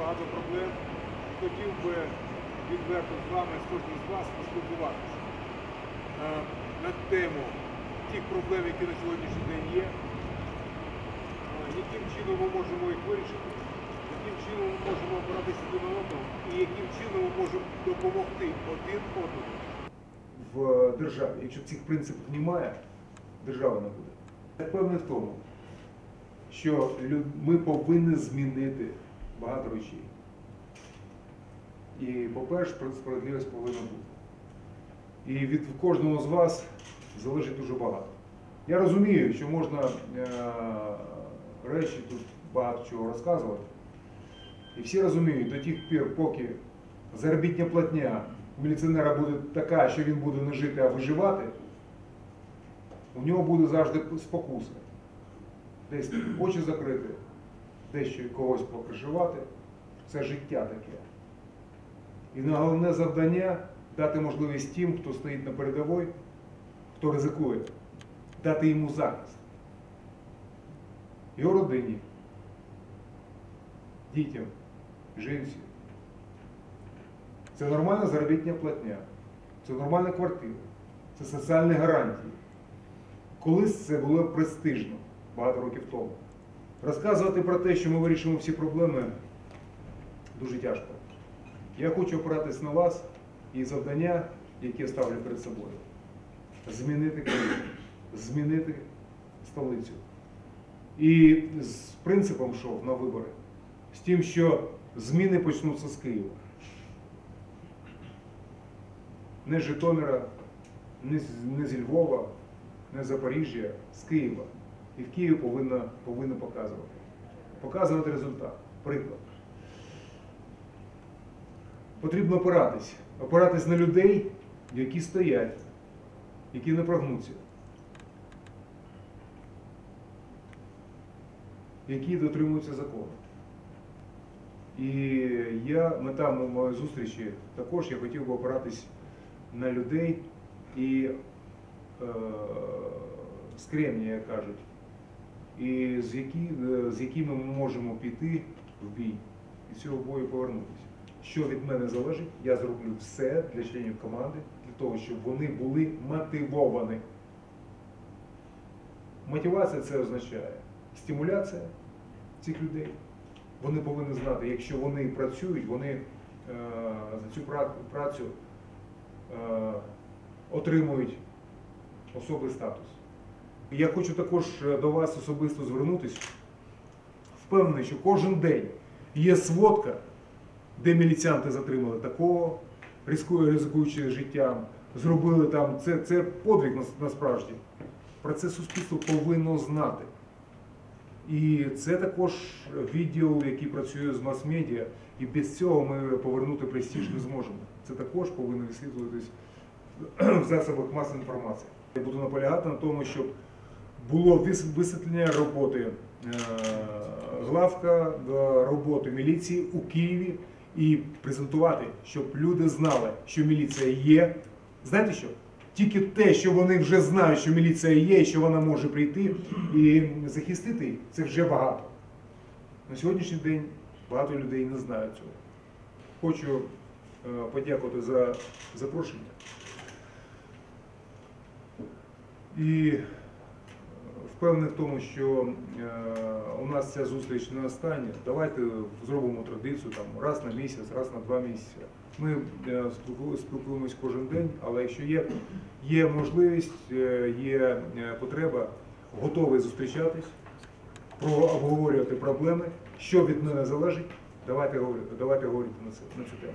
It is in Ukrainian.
багато проблем. Хотів би відверто з вами, з кожним з вас поспілкуватися е, на тему тих проблем, які на сьогоднішній день є, е, яким чином ми можемо їх вирішити, яким чином ми можемо опиратися на одного і яким чином ми можемо допомогти один одному. В державі, якщо цих принципів немає, держава не буде. Я впевнений в тому, що ми повинні змінити багато речей. І, по-перше, справедливість повинна бути. І від кожного з вас залежить дуже багато. Я розумію, що можна е, речі тут багато чого розказувати. І всі розуміють, до тих пір, поки заробітня платня у міліціонера буде така, що він буде не жити, а виживати, у нього буде завжди спокуса. Десь очі закрити, дещо когось покришувати. Це життя таке. І на головне завдання дати можливість тим, хто стоїть на передовій, хто ризикує, дати йому захист. Його родині, дітям, жінці. Це нормальна заробітня платня, це нормальна квартира, це соціальні гарантії. Колись це було престижно багато років тому. Розказувати про те, що ми вирішимо всі проблеми, дуже тяжко. Я хочу опиратись на вас і завдання, яке я ставлю перед собою. Змінити країну, змінити столицю. І з принципом йшов на вибори, з тим, що зміни почнуться з Києва. Не з Житомира, не з, не зі Львова, не з Запоріжжя, з Києва. І в Києві повинна, повинна показувати. Показувати результат. Приклад. Потрібно опиратись. Опиратись на людей, які стоять, які не прогнуться, які дотримуються закону. І я, мета моєї зустрічі, також я хотів би опиратись на людей і е, з кремня, як кажуть, і з, які, е, з якими ми можемо піти в бій і з цього бою повернутися. Що від мене залежить, я зроблю все для членів команди, для того, щоб вони були мотивовані. Мотивація це означає стимуляція цих людей. Вони повинні знати, якщо вони працюють, вони е, за цю працю е, отримують особий статус. Я хочу також е, до вас особисто звернутися. Впевнений, що кожен день є сводка, де міліціянти затримали такого, ризикуючи життям, зробили там. Це, це подвиг нас- насправді. Про це суспільство повинно знати. І це також відділ, який працює з мас-медіа, і без цього ми повернути престиж не зможемо. Це також повинно висвітлюватись в засобах масової інформації. Я буду наполягати на тому, щоб було вис- висвітлення роботи е, главка роботи міліції у Києві і презентувати, щоб люди знали, що міліція є. Знаєте що? Тільки те, що вони вже знають, що міліція є, і що вона може прийти і захистити їх, це вже багато. На сьогоднішній день багато людей не знають цього. Хочу е, подякувати за запрошення. І е, впевнений в тому, що е, у нас ця зустріч не остання. Давайте зробимо традицію там, раз на місяць, раз на два місяці. Ми е, спілкуємось кожен день, але якщо є, є можливість, е, є потреба, готовий зустрічатись, обговорювати проблеми, що від мене залежить, давайте говорити, давайте говорити на це на цю тему.